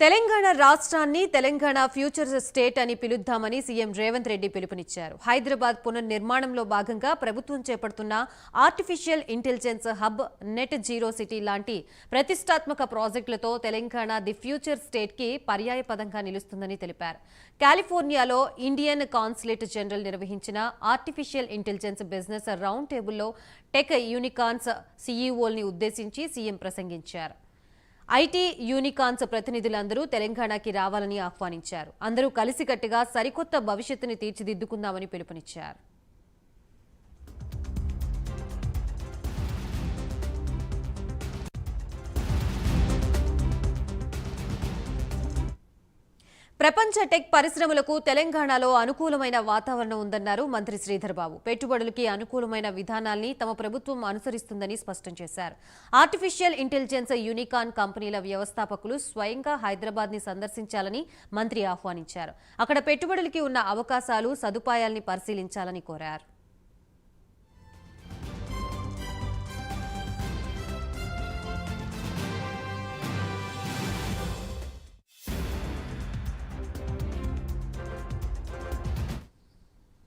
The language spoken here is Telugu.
తెలంగాణ రాష్ట్రాన్ని తెలంగాణ ఫ్యూచర్ స్టేట్ అని పిలుద్దామని సీఎం రేవంత్ రెడ్డి పిలుపునిచ్చారు. హైదరాబాద్ పునర్నిర్మాణంలో భాగంగా ప్రభుత్వం చేపడుతున్న artificial intelligence hub net zero city లాంటి ప్రతిష్టాత్మక ప్రాజెక్టులతో తెలంగాణ ది ఫ్యూచర్ స్టేట్కి పర్యాయపదంగా నిలుస్తుందని తెలిపారు. కాలిఫోర్నియాలో ఇండియన్ కాన్సులేట్ జనరల్ నిర్వహించిన ఆర్టిఫిషియల్ ఇంటెలిజెన్స్ బిజినెస్ రౌండ్ టేబుల్లో టెక్ యూనికాన్స్ సీఈఓల్ని ఉద్దేశించి సీఎం ప్రసంగించారు. ఐటీ యూనికాన్స్ ప్రతినిధులందరూ తెలంగాణకి రావాలని ఆహ్వానించారు. అందరూ కలిసికట్టుగా సరికొత్త భవిష్యత్తుని తీర్చిదిద్దుకుందామని పిలుపునిచ్చారు. ప్రపంచ టెక్ పరిశ్రమలకు తెలంగాణలో అనుకూలమైన వాతావరణం ఉందన్నారు మంత్రి శ్రీధర్ బాబు పెట్టుబడులకి అనుకూలమైన విధానాల్ని తమ ప్రభుత్వం అనుసరిస్తుందని స్పష్టం చేశారు. ఆర్టిఫిషియల్ ఇంటెలిజెన్స్ యూనికాన్ కంపెనీల వ్యవస్థాపకులు స్వయంగా హైదరాబాద్ని సందర్శించాలని మంత్రి ఆహ్వానించారు. అక్కడ పెట్టుబడులకి ఉన్న అవకాశాలు సదుపాయాల్ని పరిశీలించాలని కోరారు.